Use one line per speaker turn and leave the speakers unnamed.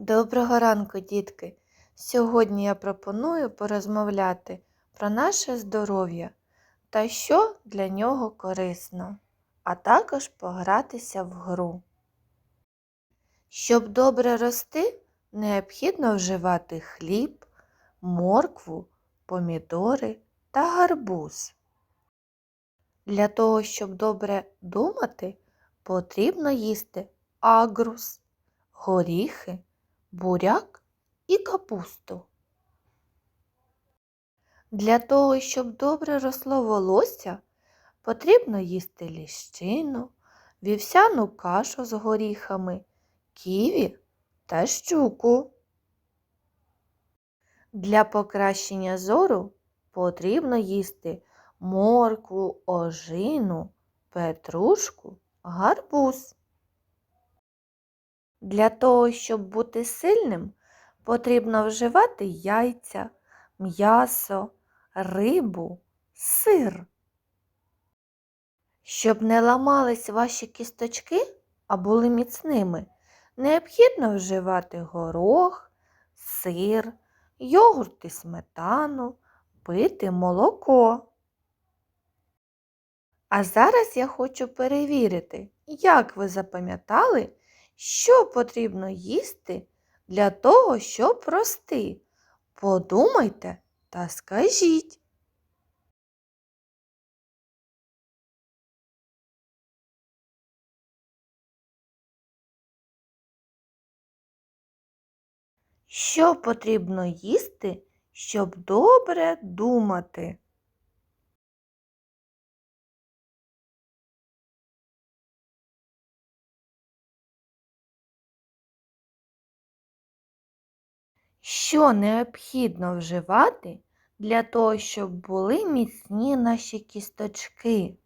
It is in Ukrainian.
Доброго ранку, дітки! Сьогодні я пропоную порозмовляти про наше здоров'я та що для нього корисно, а також погратися в гру. Щоб добре рости, необхідно вживати хліб, моркву, помідори та гарбуз. Для того, щоб добре думати, потрібно їсти агрус, горіхи, буряк і капусту. Для того, щоб добре росло волосся, потрібно їсти ліщину, вівсяну кашу з горіхами, ківі та щуку. Для покращення зору потрібно їсти моркву, ожину, петрушку, гарбуз. Для того, щоб бути сильним, потрібно вживати яйця, м'ясо, рибу, сир. Щоб не ламались ваші кісточки, а були міцними, необхідно вживати горох, сир, йогурт і сметану, пити молоко. А зараз я хочу перевірити, як ви запам'ятали, що потрібно їсти для того, щоб рости. Подумайте та скажіть. Що потрібно їсти, щоб добре думати? Що необхідно вживати для того, щоб були міцні наші кісточки?